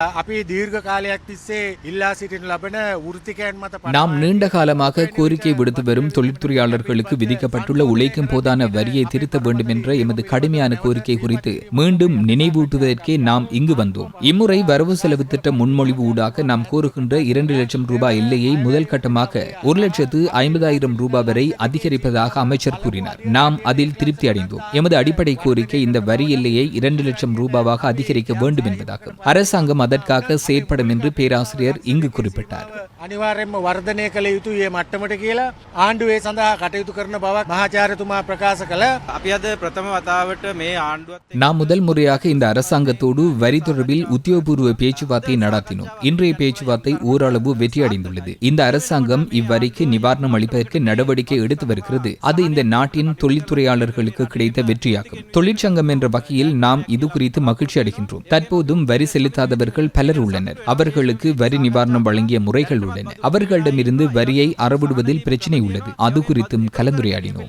අපි දීර්ඝ කාලයක් තිස්සේ ඉල්ලා සිටින ලබන වෘතිකයන් මත நாம் நீண்ட காலமாக கோரிக்கை விடுத்து வரும் தொழிற்துறையாளர்களுக்கு விதிக்கப்பட்டுள்ள உழைக்கும் போதான வரியை திருத்த வேண்டும் என்ற எமது கடுமையான கோரிக்கை குறித்து மீண்டும் நினைவூட்டுவதற்கே நாம் இங்கு வந்தோம் இம்முறை வரவு செலவு திட்ட முன்மொழிவு ஊடாக நாம் கோருகின்ற இரண்டு லட்சம் ரூபாய் எல்லையை முதல் கட்டமாக ஒரு லட்சத்து ஐம்பதாயிரம் ரூபாய் வரை அதிகரிப்பதாக அமைச்சர் கூறினார் நாம் அதில் திருப்தி அடைந்தோம் எமது அடிப்படை கோரிக்கை இந்த வரி எல்லையை இரண்டு லட்சம் ரூபாவாக அதிகரிக்க வேண்டும் என்பதாகும் அரசாங்கம் அதற்காக செயற்படும் என்று பேராசிரியர் இங்கு குறிப்பிட்டார் අනිවාර්යෙන්ම වර්ධනය කළ යුතු ඒ මට්ටමට කියලා ආණ්ඩුවේ සඳහා කටයුතු කරන බවක් මහාචාරතුමා ප්‍රකාශ කළ අපි අද ප්‍රථම වතාවට මේ ආණ්ඩුවත් நாம் முதல் முறையாக இந்த அரசாங்கத்தோடு வரி தொடர்பில் உத்தியோகபூர்வ பேச்சுவார்த்தை நடத்தினோம் இன்றைய பேச்சுவார்த்தை ஓரளவு வெற்றியடைந்துள்ளது இந்த அரசாங்கம் இவ்வரிக்கு நிவாரணம் அளிப்பதற்கு நடவடிக்கை எடுத்து வருகிறது அது இந்த நாட்டின் தொழில்துறையாளர்களுக்கு கிடைத்த வெற்றியாகும் தொழிற்சங்கம் என்ற வகையில் நாம் இது குறித்து மகிழ்ச்சி அடைகின்றோம் தற்போதும் வரி செலுத்தாதவர்கள் தொழிலதிபர்கள் பலர் உள்ளனர். அவர்களுக்கு வரி நிவாரணம் வழங்கிய முறைகள் உள்ளன. அவர்களிடமிருந்து வரியை அறவிடுவதில் பிரச்சினை உள்ளது. அது குறித்தும் கலந்துரையாடினோம்.